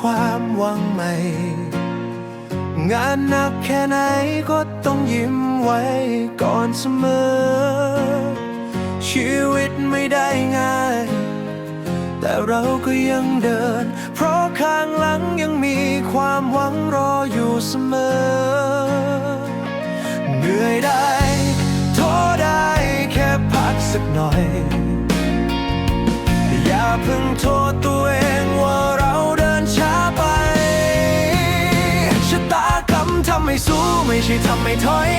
ความหวังใหม่ งานหนักแค่ไหนก็ต้องยิ้มไว้ก่อนเสมอ ชีวิตไม่ได้ง่าย แต่เราก็ยังเดิน เพราะข้างหลังยังมีความหวังรออยู่เสมอ เหนื่อยได้ท้อได้แค่พักสักหน่อย อย่าเพิ่งโทษตัวเองว่าเรา ให้สู้ไม่ใช่ทำให้ถอย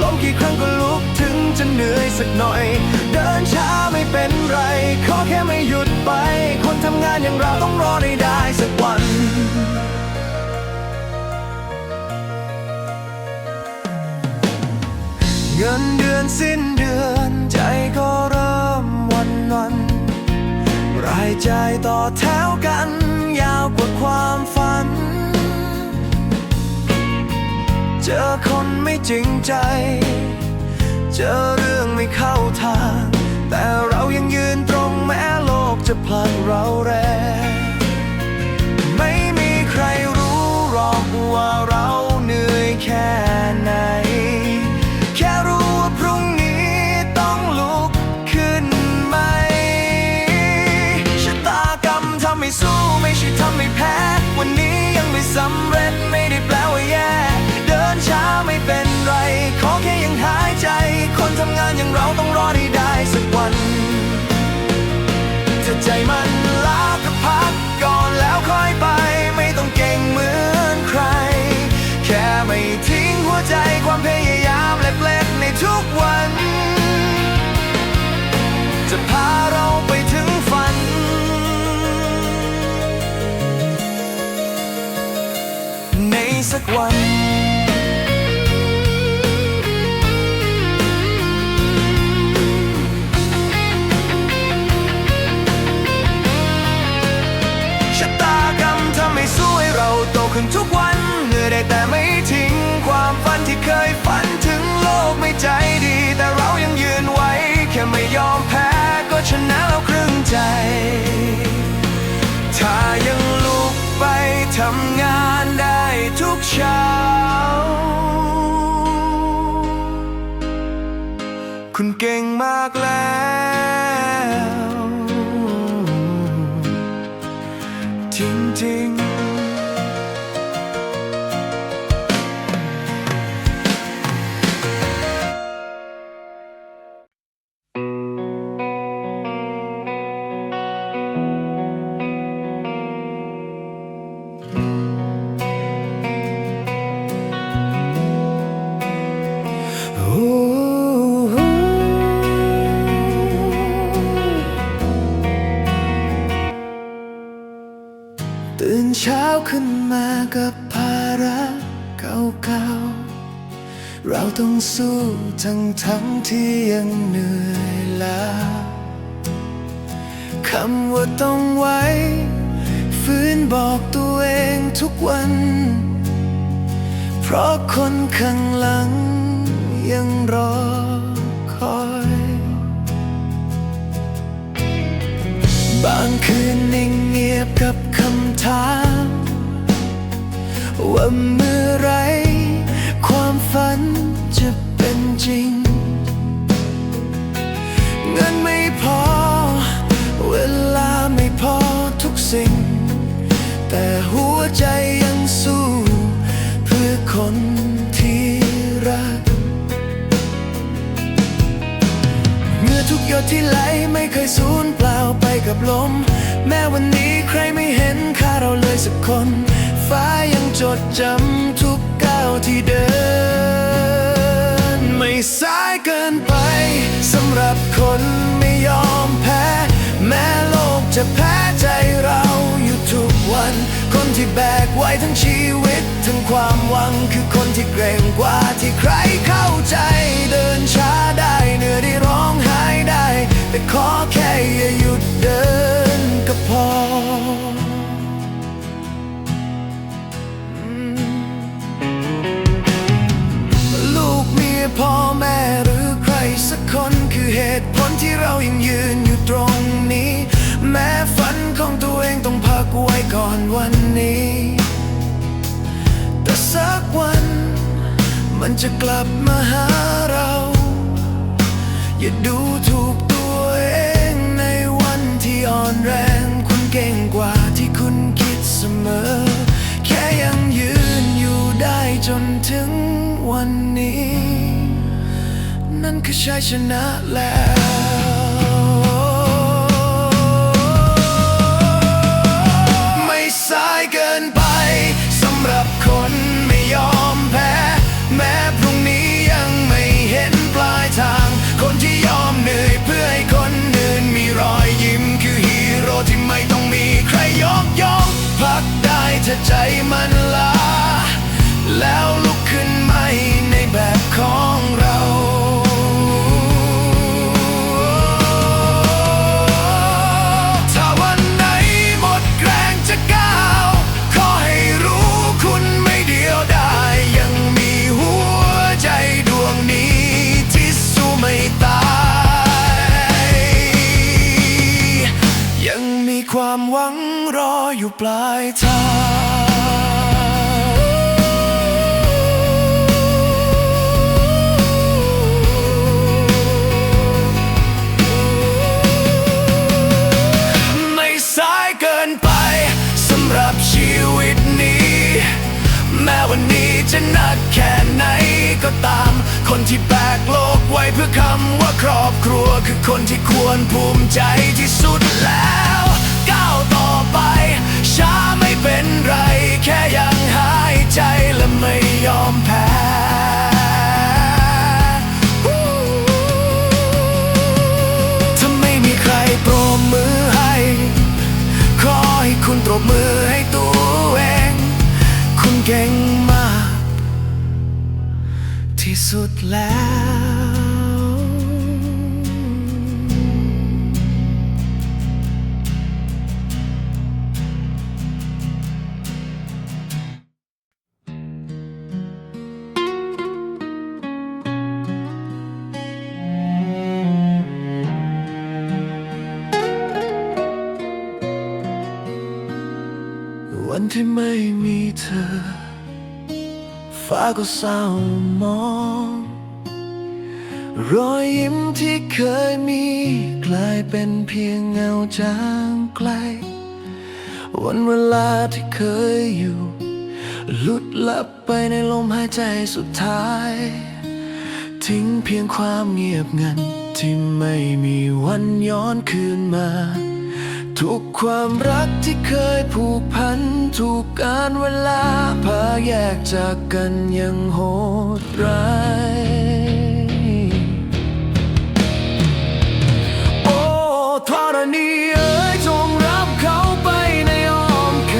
ล้มกี่ครั้งก็ลุกถึงจะเหนื่อยสักหน่อย เดินช้าไม่เป็นไร ขอแค่ไม่หยุดไป คนทำงานอย่างเราต้องรอได้ได้สักวันเงินเดือนสิ้นเดือนใจก็เริ่มวันวัน รายจ่ายต่อแถวกัน ยาวกว่าความฝัน เจอคนไม่จริงใจ เจอเรื่องไม่เข้าทาง แต่เรายังยืนตรงแม้โลกจะผลักเราแรงไม่มีใครรู้หรอกว่าเราเหนื่อยแค่ไหน แค่รู้ว่าพรุ่งนี้ต้องลุกขึ้นไหมชะตากรรมทำให้สู้ไม่ใช่ทำให้แพ้ วันนี้ยังไม่สำเร็จ วัน จะพาเราไปถึงฝัน ในสักวันชะตากรรมทำให้สู้ให้เราโตขึ้นทุกวัน เหนื่อยได้แต่ไม่ทิ้งความฝันที่เคยฝัน ใจดี แต่เรายังยืนไว้ แค่ไม่ยอมแพ้ ก็ชนะแล้วครึ่งใจ ถ้ายังลุกไปทำงานได้ทุกเช้า คุณเก่งมากแล้ว จริง กับภาระเก่าๆ เราต้องสู้ทั้งทั้งๆที่ยังเหนื่อยล้าคำว่าต้องไว้ฝืนบอกตัวเองทุกวัน เพราะคนข้างหลังยังรอคอย บางคืนนิ่งเงียบกับคำถาม ว่าเมื่อไรความฝันจะเป็นจริง เงินไม่พอ เวลาไม่พอทุกสิ่ง แต่หัวใจยังสู้ เพื่อคนที่รักเมื่อทุกหยดที่ไหลไม่เคยสูญเปล่าไปกับลม แม้วันนี้ใครไม่เห็นค่าเราเลยสักคน จดจำทุกก้าวที่เดิน ไม่สายเกินไปสำหรับคนไม่ยอมแพ้ แม้โลกจะแพ้ใจเราอยู่ทุกวัน คนที่แบกไว้ทั้งชีวิตทั้งความหวังคือคนที่เกรงกว่าที่ใครเข้าใจเดินช้าได้เหนื่อยได้ร้องไห้ได้ แต่ขอแค่อย่าหยุดเดินก็พอ แม่หรือใครสักคนคือเหตุผลที่เรายังยืนอยู่ตรงนี้ แม้ฝันของตัวเองต้องพักไว้อนวันนี้ แต่สักวัน มันจะกลับมาหาเรา อย่าดูถูกตัวเองในวันที่อ่อนแรงคุณเก่งกว่าที่คุณคิดเสมอ แค่ยังยืนอยู่ได้จนถึงวันนี้ นั่นคือชัยชนะแล้วไม่สายเกินไปสำหรับคนไม่ยอมแพ้แม้พรุ่งนี้ยังไม่เห็นปลายทางคนที่ยอมเหนื่อยเพื่อให้คนอื่นมีรอยยิ้มคือฮีโร่ที่ไม่ต้องมีใครยกย่องพักได้ถ้าใจมันลา จะหนักแค่ไหนก็ตาม คนที่แบกโลกไว้เพื่อคำว่าครอบครัว คือคนที่ควรภูมิใจที่สุดแล้ว ก้าวต่อไป ช้าไม่เป็นไร แค่ยังหายใจและไม่ยอมแพ้ถ้าไม่มีใครปรบมือให้ ขอให้คุณตรบมือให้ตัวเอง คุณเก่ง ที่สุดแล้ว ฟ้าก็เศร้ามอง รอยยิ้มที่เคยมี กลายเป็นเพียงเงาจางไกล วันเวลาที่เคยอยู่หลุดลับไปในลมหายใจสุดท้าย ทิ้งเพียงความเงียบงันที่ไม่มีวันย้อนคืนมา ทุกความรักที่เคยผูกพัน ถูกการเวลาพาแยกจากกันยังโหดร้ายโอ้ธรณีเอ๋ยจงรับเขาไปในอ้อมแข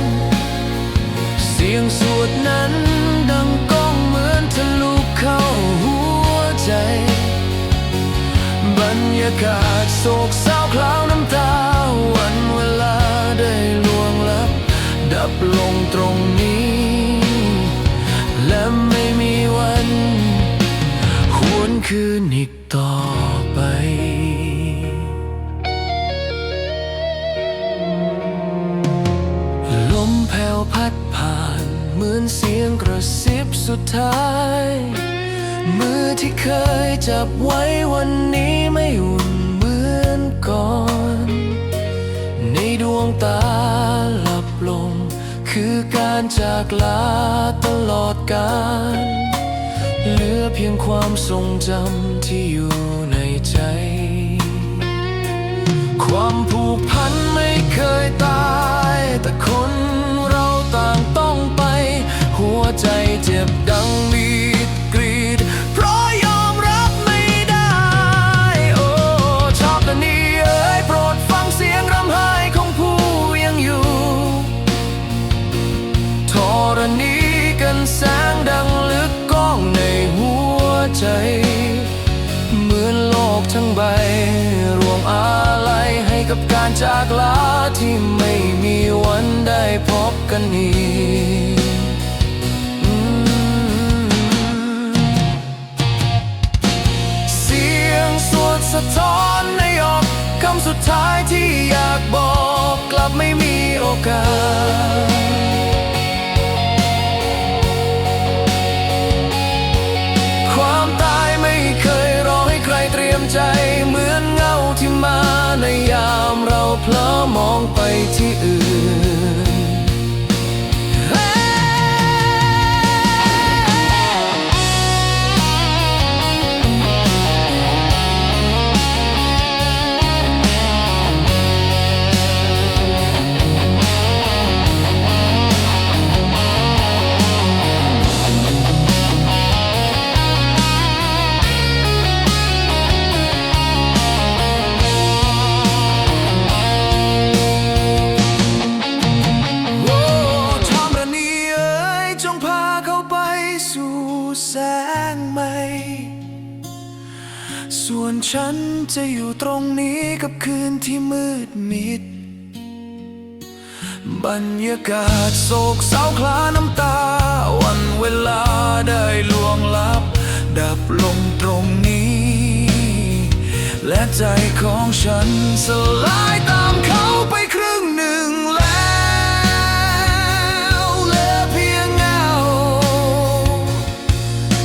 น เสียงสวดนั้นดังก้องเหมือนทะลุเข้าหัวใจ บรรยากาศโศกเศร้า ระซิบสุดท้าย มือที่เคยจับไว้วันนี้ไม่อุ่นเหมือนก่อน ในดวงตาหลับลง คือการจากลาตลอดกาลเหลือเพียงความทรงจำที่อยู่ในใจ ความผูกพันไม่เคยตาย กับการจากลาที่ไม่มีวันได้พบกันอีก ที่อื่น จะอยู่ตรงนี้กับคืนที่มืดมิด บรรยากาศโศกเศร้าคลาน้ำตา วันเวลาได้ล่วงลับ ดับลงตรงนี้ และใจของฉันสลายตามเขาไปครึ่งหนึ่งแล้วเหลือเพียงเงา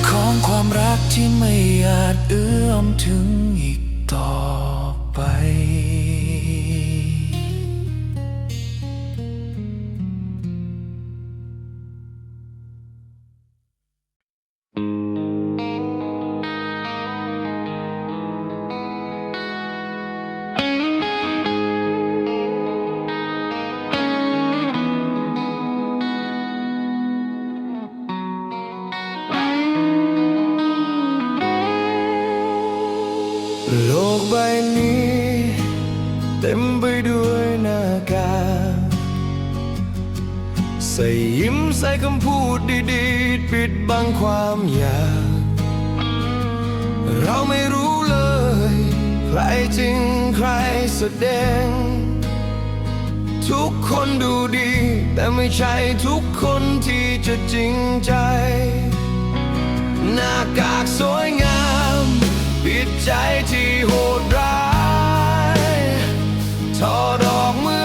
ของความรักที่ไม่อาจเอื้อมถึงอีก ต่ ยิ้มใส่คำพูดดีๆ ปิดบังความอยากเราไม่รู้เลย ใครจริงใครแสดง ทุกคนดูดี แต่ไม่ใช่ทุกคนที่จะจริงใจ หน้ากากสวยงาม ปิดใจที่โหดร้ายถอดอกเมื่อ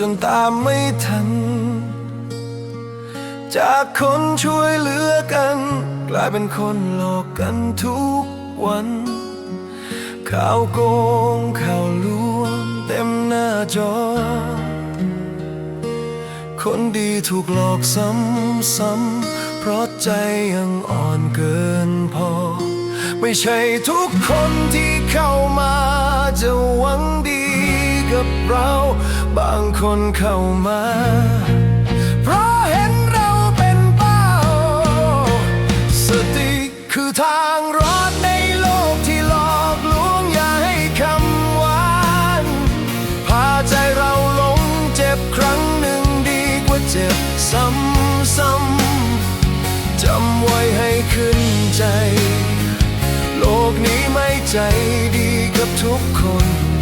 จนตามไม่ทัน จากคนช่วยเหลือกัน กลายเป็นคนหลอกกันทุกวัน ข่าวโกงข่าวลวงเต็มหน้าจอ คนดีถูกหลอกซ้ำๆเพราะใจยังอ่อนเกินพอ ไม่ใช่ทุกคนที่เข้ามาจะหวังดี กับเรา บางคนเข้ามา เพราะเห็นเราเป็นเป้า สติคือทางรอดในโลกที่หลอกลวงอย่าให้คำหวานพาใจเราหลงเจ็บครั้งหนึ่งดีกว่าเจ็บซ้ำๆจำไว้ให้ขึ้นใจ โลกนี้ไม่ใจดีกับทุกคนฉัน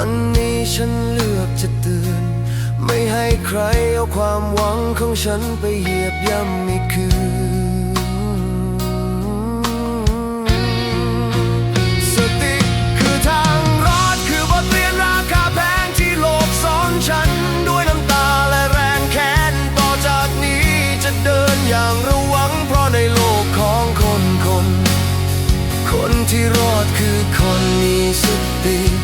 วันนี้ฉันเลือกจะตือนไม่ให้ใครเอาความหวังของฉันไปเหยียบย่ำอีคืน สติคือทางรอดคือบทเรียนราคาแพงที่โลกสอนฉัน ด้วยน้ำตาและแรงแค้น ต่อจากนี้จะเดินอย่างระวัง เพราะในโลกของคนคน คนที่รอดคือคนมีสติ